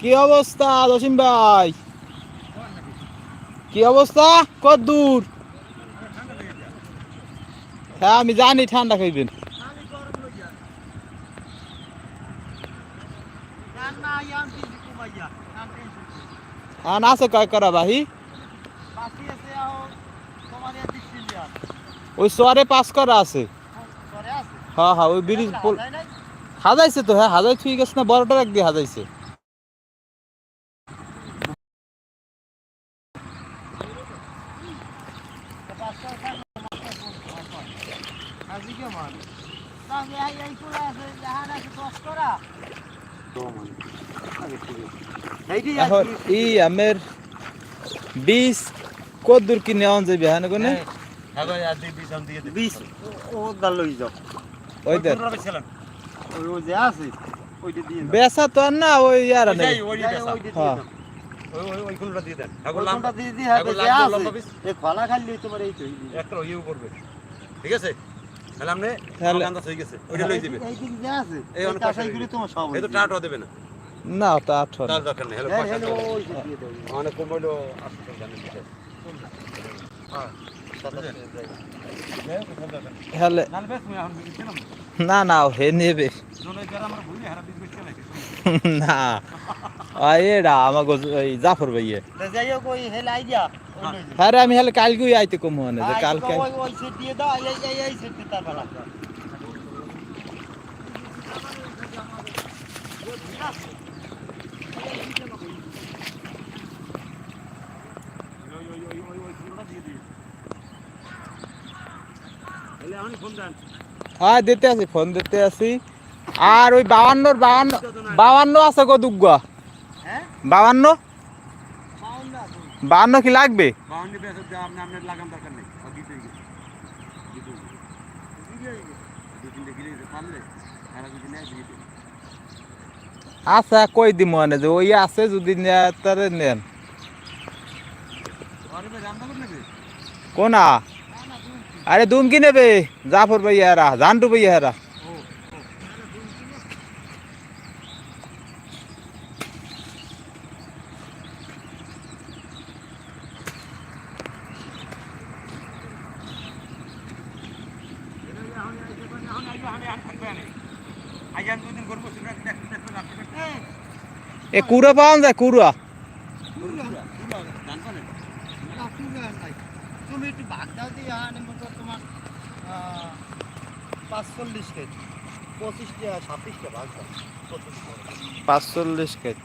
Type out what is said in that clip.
কি অবস্থা, জসিম ভাই? কি অবস্থা? কত দূর? হ্যাঁ আমি জানি ঠান্ডা খাইবেন। আন আছে কয় করা ভাই ওই সোয়ারে পাস করা আছে। হ্যাঁ হ্যাঁ ওই ব্রিজ হাজাইছে তো হ্যাঁ হাজাই ঠিক আছে না এখন ই আমের বীজ কত দূর কিনে আন যাবে হ্যাঁ কোনে? বিশ ও গাল লই যাও। ওই দেখ ওই যে আছে ওইটা দিয়ে দাও। তো আর না ওই হ্যাঁ। খোলা খালি তোমার এই। একটা করবে। ঠিক আছে? তাহলে আপনি তাহলে- আন্দাজ হয়ে গেছে। ওইটা লই দিবেন। এই দিক যে আছে, এই অনেক তোমার সব এই তো দেবে না। না তা আঠারো তার দরকার নেই। হ্যালো হ্যাঁ, হ্যালো। অনেক কম জানেন আছে হ্যাঁ, বিছিলাম না না হে নেবে। না। ওই এরা আমাকে ওই জাফর ভাইয়ে তা যাই হোক, ওই হেলে আইডিয়া, ওই লই যাও। হ্যাঁ রে, আমি হলে কালকে আইতে কম মনে যে আই, কালকে ওই- ওই সেট দিয়ে দাও, এই- এই- এই- এই সেট দিয়ে তারপর রাখো। এলে আমি ফোন দেন হ্যাঁ দিতে আছি ফোন দিতে আছি আর ওই বাউান্নর বাউান্ন বাউান্ন আছে গো দুগ্গা হ্যাঁ? বাউান্ন? পাউন্ড না, তো। বাউান্ন কি লাগবে? দেবে। আচ্ছা কই দি মনে যে ওই আছে যদি নেয় তারে নেন। কোনা? আরে দুম কি নেবে? জাফর ভাইয়া হেরা জান্টু ভাইয়া এ কুড়া পাওয়া যায় কুড়া। তুমি একটু ভাগ দাও দিয়ে আনে করো তোমার আহ, পাঁচচল্লিশ কেজি পঁচিশটা ছাব্বিশটা ভাগ দাও। পাঁচচল্লিশ কেজি